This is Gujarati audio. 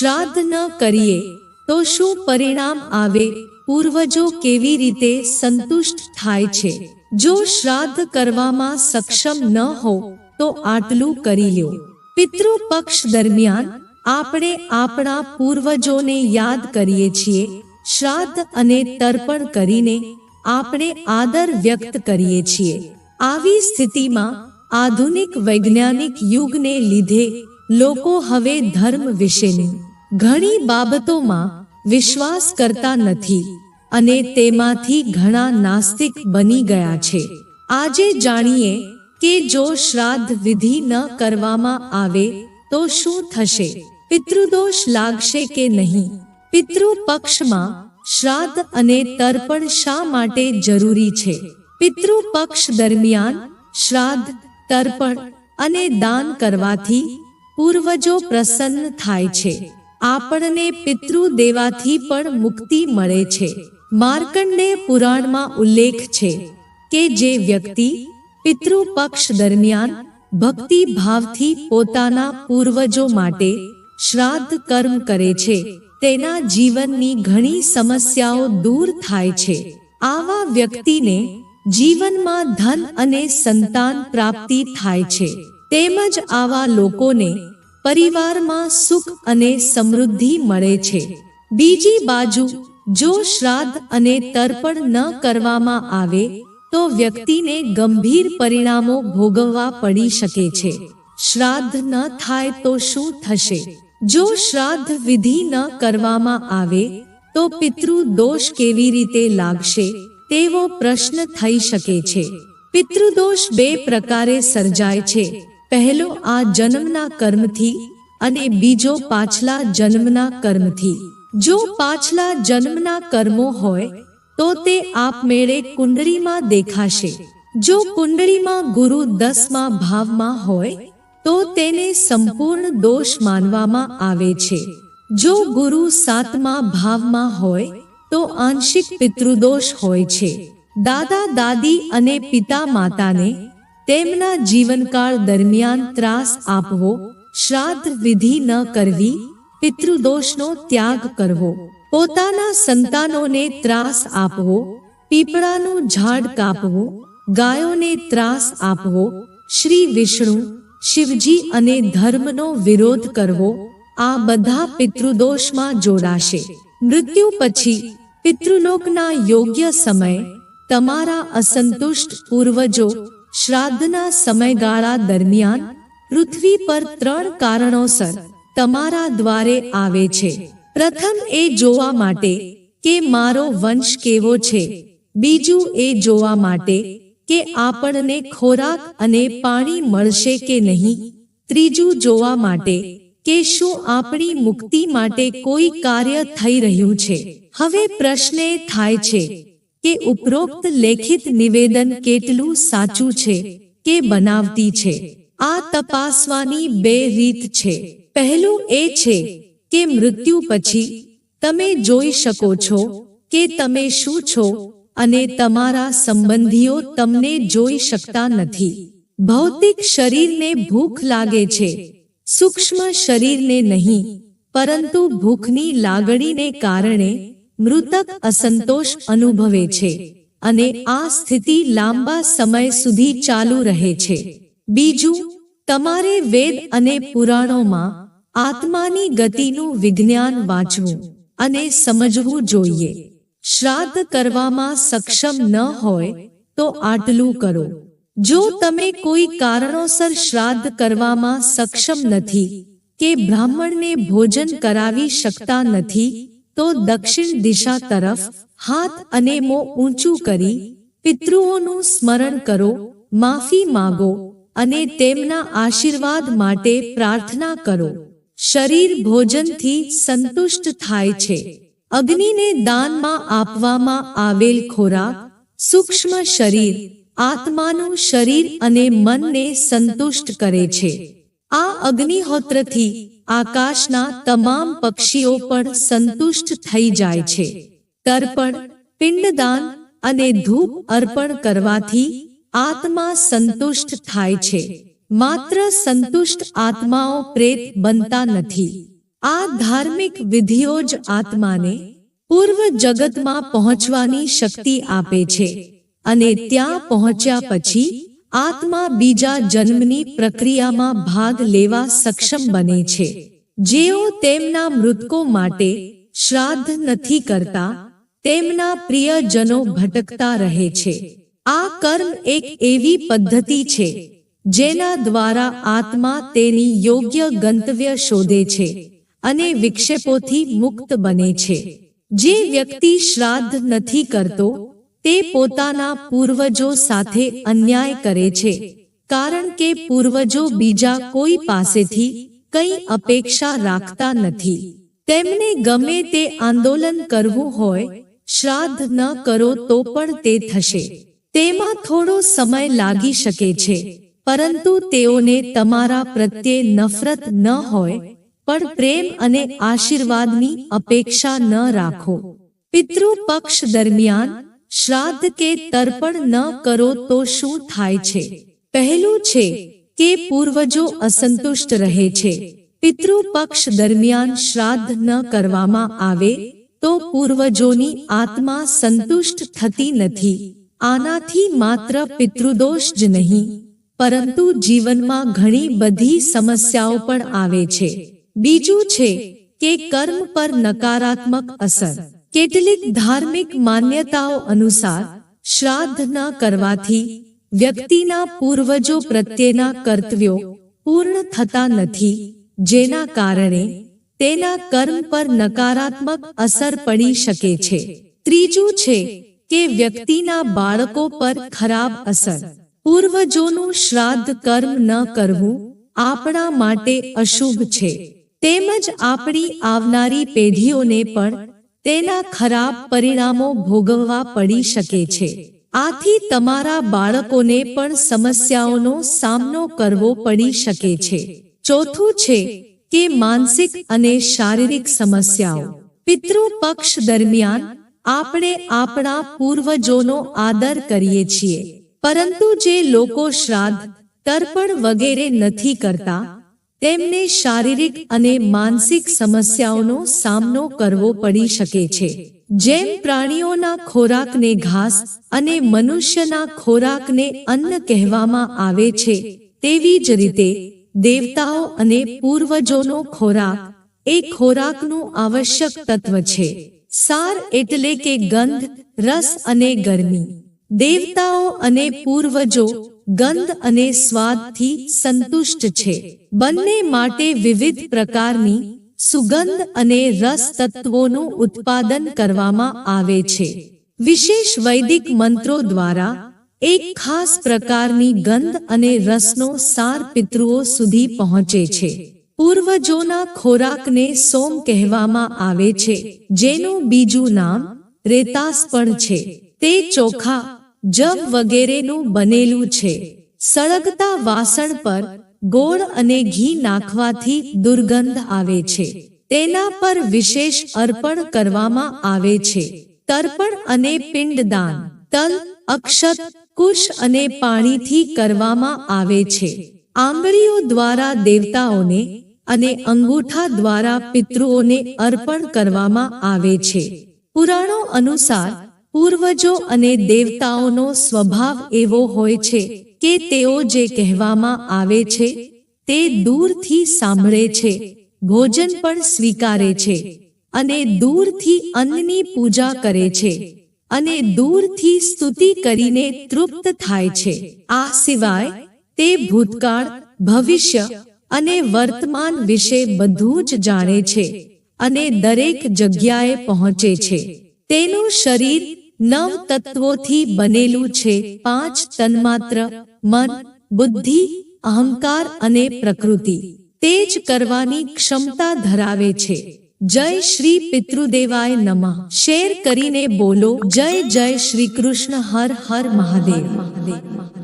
શ્રાદ્ધ ન કરીએ, તો શું પરિણામ આવે? પૂર્વજો કેવી રીતે સંતુષ્ટ થાય છે? જો શ્રાદ્ધ કરવામાં સક્ષમ ન હો, તો આટલું કરી લ્યો. પિતૃ પક્ષ દરમિયાન આપણે આપણા પૂર્વજોને યાદ કરીએ છીએ, શ્રાદ્ધ અને તર્પણ કરીને આપણે આદર વ્યક્ત કરીએ છીએ. આવી સ્થિતિમાં આધુનિક વૈજ્ઞાનિક યુગને લીધે લોકો હવે ધર્મ વિશેની ઘણી બાબતોમાં વિશ્વાસ કરતા નથી અને તેમાંથી ઘણા નાસ્તિક બની ગયા છે. આજે જાણીએ કે જો શ્રાદ્ધ વિધિ ન કરવામાં આવે, તો શું થશે? પિતૃદોષ લાગશે કે નહીં? પિતૃ પક્ષમાં શ્રાદ્ધ અને તર્પણ શા માટે જરૂરી છે? પિતૃ પક્ષ દરમિયાન શ્રાદ્ધ, તર્પણ અને દાન કરવાથી પૂર્વજો પ્રસન્ન થાય છે. આપણને પિતૃ દેવાથી પણ મુક્તિ મળે છે. માર્કંડે પુરાણમાં ઉલ્લેખ છે કે જે વ્યક્તિ પિતૃ પક્ષ દરમિયાન ભક્તિ ભાવથી પોતાના પૂર્વજો માટે શ્રાદ્ધ કર્મ કરે છે. તેના જીવનની ઘણી સમસ્યાઓ દૂર થાય છે. આવા વ્યક્તિને જીવનમાં ધન અને સંતાન પ્રાપ્તિ થાય છે. તેમજ આવા લોકોને પરિવારમાં સુખ અને સમૃદ્ધિ મળે છે. બીજી બાજુ, જો શ્રાદ્ધ અને તર્પણ ન કરવામાં આવે, તો વ્યક્તિને ગંભીર પરિણામો ભોગવવા પડી શકે છે. શ્રાદ્ધ ન થાય તો શું થશે? જો શ્રાદ્ધ વિધિ ન કરવામાં આવે, તો પિતૃ દોષ કેવી રીતે લાગશે? તેવો પ્રશ્ન થઈ શકે છે. પિતૃદોષ બે પ્રકારે સર્જાય છે. પહેલો આ જન્મના કર્મથી અને બીજો પાછલા જન્મના કર્મથી. જો પાછલા જન્મના કર્મો હોય, તો તે આપમેળે કુંડળીમાં દેખાશે. જો કુંડળીમાં ગુરુ દસમા ભાવમાં હોય, તો તેને સંપૂર્ણ દોષ માનવામાં આવે છે. જો ગુરુ સાતમા ભાવમાં હોય, તો આંશિક પિતૃદોષ હોય છે. દાદા દાદી અને પિતા માતાને તેમના જીવનકાળ દરમિયાન ત્રાસ આપવો, શ્રાદ્ધ વિધિ ન કરવી, પિતૃદોષનો ત્યાગ કરવો, પોતાના સંતાનોને ત્રાસ આપવો, પીપળાનું ઝાડ કાપવું, ગાયોને ત્રાસ આપવો, શ્રી વિષ્ણુ, શિવજી અને ધર્મનો વિરોધ કરવો, આ બધા પિતૃદોષમાં જોડાશે. મૃત્યુ પછી પિતૃલોકના યોગ્ય સમય તમારા અસંતુષ્ટ પૂર્વજો શ્રાદ્ધના સમયગાળા દરમિયાન પૃથ્વી પર ત્રણ કારણોસર તમારા દ્વારે આવે છે. પ્રથમ એ જોવા માટે કે મારો વંશ કેવો છે. બીજું એ જોવા માટે કે આપણને ખોરાક અને પાણી મળશે કે નહીં. ત્રીજું જોવા માટે કે શું આપણી મુક્તિ માટે કોઈ કાર્ય થઈ રહ્યું છે. હવે પ્રશ્ન થાય છે કે ઉપરોક્ત લેખિત નિવેદન કેટલું સાચું છે કે બનાવતી છે? આ તપાસવાની બે રીત છે. પહેલું એ છે કે મૃત્યુ પછી તમે જોઈ શકો છો કે તમે શું છો અને તમારા સંબંધીઓ તમને જોઈ શકતા નથી. ભૌતિક શરીરને ભૂખ લાગે છે. સૂક્ષ્મ શરીરને નહીં, પરંતુ ભૂખની લાગણીને કારણે મૃતક અસંતોષ અનુભવે છે અને આ સ્થિતિ લાંબા સમય સુધી ચાલુ રહે છે. બીજું, તમારે વેદ અને પુરાણોમાં આત્માની ગતિનું વિજ્ઞાન વાંચવું અને સમજવું જોઈએ. શ્રાદ્ધ કરવામાં સક્ષમ ન હોય તો આટલું કરો. જો તમે કોઈ કારણોસર શ્રાદ્ધ કરવામાં સક્ષમ નથી કે બ્રાહ્મણને ભોજન કરાવી શકતા નથી તો દક્ષિણ દિશા તરફ હાથ અને મો ઊંચું કરી પિતૃઓનું સ્મરણ કરો, માફી માગો અને તેમના આશીર્વાદ માટે પ્રાર્થના કરો. શરીર ભોજનથી સંતુષ્ટ થાય છે. અગ્નિને દાનમાં આપવામાં આવેલ ખોરાક, સૂક્ષ્મ શરીર, આત્માનું શરીર અને મનને સંતુષ્ટ કરે છે. આ અગ્નિહોત્રથી આકાશના તમામ પક્ષીઓ પણ સંતુષ્ટ થઈ જાય છે. તર્પણ, પિંડદાન અને ધૂપ અર્પણ કરવાથી આત્મા સંતુષ્ટ થાય છે. માત્ર સંતુષ્ટ આત્માઓ પ્રેત બનતા નથી. આ ધાર્મિક વિધિઓ જ આત્માને પૂર્વ જગતમાં પહોંચવાની શક્તિ આપે છે. અને ત્યાં પહોંચ્યા પછી આત્મા બીજા જન્મની પ્રક્રિયામાં ભાગ લેવા સક્ષમ બને છે. જેઓ તેમના મૃતકો માટે શ્રાદ્ધ નથી કરતા, તેમના પ્રિયજનો ભટકતા રહે છે. આ કર્મ એક એવી પદ્ધતિ છે, જેના દ્વારા આત્મા તેની યોગ્ય ગંતવ્ય શોધે છે અને વિક્ષેપોથી મુક્ત બને છે. જે વ્યક્તિ શ્રાદ્ધ નથી કરતો તે પોતાના પૂર્વજો સાથે અન્યાય કરે છે. કારણ કે પૂર્વજો બીજા કોઈ પાસેથી કંઈ અપેક્ષા રાખતા નથી. તેમને ગમે તે આંદોલન કરવું હોય, શ્રાદ્ધ ન કરો તો પણ તે થશે. તેમાં થોડો સમય લાગી શકે છે. પરંતુ તેઓને તમારા પ્રત્યે નફરત ન હોય, પણ પ્રેમ અને આશીર્વાદની અપેક્ષા ન રાખો. પિતૃ પક્ષ દરમિયાન શ્રાદ્ધ કે તર્પણ ન કરો તો શું થાય છે? પહેલું છે કે પૂર્વજો અસંતુષ્ટ રહે છે. પિતૃ પક્ષ દરમિયાન શ્રાદ્ધ ન કરવામાં આવે તો પૂર્વજોની આત્મા સંતુષ્ટ થતી નથી. આનાથી માત્ર પિતૃદોષ જ નહીં, પરંતુ જીવનમાં ઘણી બધી સમસ્યાઓ પણ આવે છે. બીજું છે કે કર્મ પર નકારાત્મક અસર. કેટલીક ધાર્મિક માન્યતાઓ અનુસાર શ્રાદ્ધ ન કરવાથી વ્યક્તિના પૂર્વજો પ્રત્યેના કર્તવ્યો પૂર્ણ થતા નથી, જેના કારણે તેના કર્મ પર નકારાત્મક અસર પડી શકે છે. ત્રીજું છે કે વ્યક્તિના બાળકો પર ખરાબ અસર. પૂર્વજોનું શ્રાદ્ધ કર્મ ન કરવું આપણા માટે અશુભ છે. તેમજ આપણી આવનારી પેઢીઓને પણ તેના ખરાબ પરિણામો ભોગવવા પડી શકે છે. આથી તમારા બાળકોને પણ સમસ્યાઓનો સામનો કરવો પડી શકે છે. ચોથું છે કે માનસિક અને શારીરિક સમસ્યાઓ. પિતૃ પક્ષ દરમિયાન આપણે આપણા પૂર્વજોનો આદર કરીએ છીએ. પરંતુ જે લોકો શ્રાદ્ધ, તર્પણ વગેરે નથી કરતા તેમને શારીરિક અને માનસિક સમસ્યાઓનો સામનો કરવો પડી શકે છે. જેમ પ્રાણીઓના ખોરાકને ઘાસ અને મનુષ્યના ખોરાકને અન્ન કહેવામાં આવે છે, તેવી જ રીતે દેવતાઓ અને પૂર્વજોનો ખોરાક એ ખોરાકનું આવશ્યક તત્વ છે. સાર એટલે કે ગંધ, રસ અને ગરમી. દેવતાઓ અને પૂર્વજો ગંધ અને સ્વાદથી સંતુષ્ટ છે. બંને માટે વિવિધ પ્રકારની સુગંધ અને રસ તત્વોનું ઉત્પાદન કરવામાં આવે છે. વિશેષ વૈદિક મંત્રો દ્વારા એક ખાસ પ્રકારની ગંધ અને રસનો સાર પિતૃઓ સુધી પહોંચે છે. પૂર્વજોના ખોરાકને સોમ કહેવામાં આવે છે, જેનું બીજું નામ રેતાસ પણ છે. તે ચોખા જવ વગેરેનું બનેલું છે. સળગતા વાસણ પર ગોળ અને ઘી નાખવાથી દુર્ગંધ આવે છે. તેના પર વિશેષ અર્પણ કરવામાં આવે છે. તર્પણ અને પિંડદાન, તલ, અક્ષત, કુશ અને પાણીથી કરવામાં આવે છે. આંગળીઓ દ્વારા દેવતાઓને અને અંગૂઠા દ્વારા પિતૃઓને અર્પણ કરવામાં આવે છે. પુરાણો અનુસાર પૂર્વજો અને દેવતાઓનો સ્વભાવ એવો હોય છે કે તેઓ જે કહેવામાં આવે છે, તે દૂરથી સાંભળે છે, ભોજન પણ સ્વીકારે છે અને દૂરથી અન્નની પૂજા કરે છે અને દૂરથી સ્તુતિ કરીને તૃપ્ત થાય છે. આ સિવાય, તે ભૂતકાળ, ભવિષ્ય અને વર્તમાન વિશે બધું જ જાણે છે અને દરેક જગ્યાએ પહોંચે છે. તેનું શરીર નવ તત્વોથી બનેલું છે. પાંચ તન્માત્ર, મન, બુદ્ધિ, અહંકાર અને પ્રકૃતિ. તે જ કરવાની ક્ષમતા ધરાવે છે. જય શ્રી પિતૃદેવાય નમઃ. શેર કરીને બોલો. જય જય શ્રી કૃષ્ણ. હર હર મહાદેવ. મહાદેવ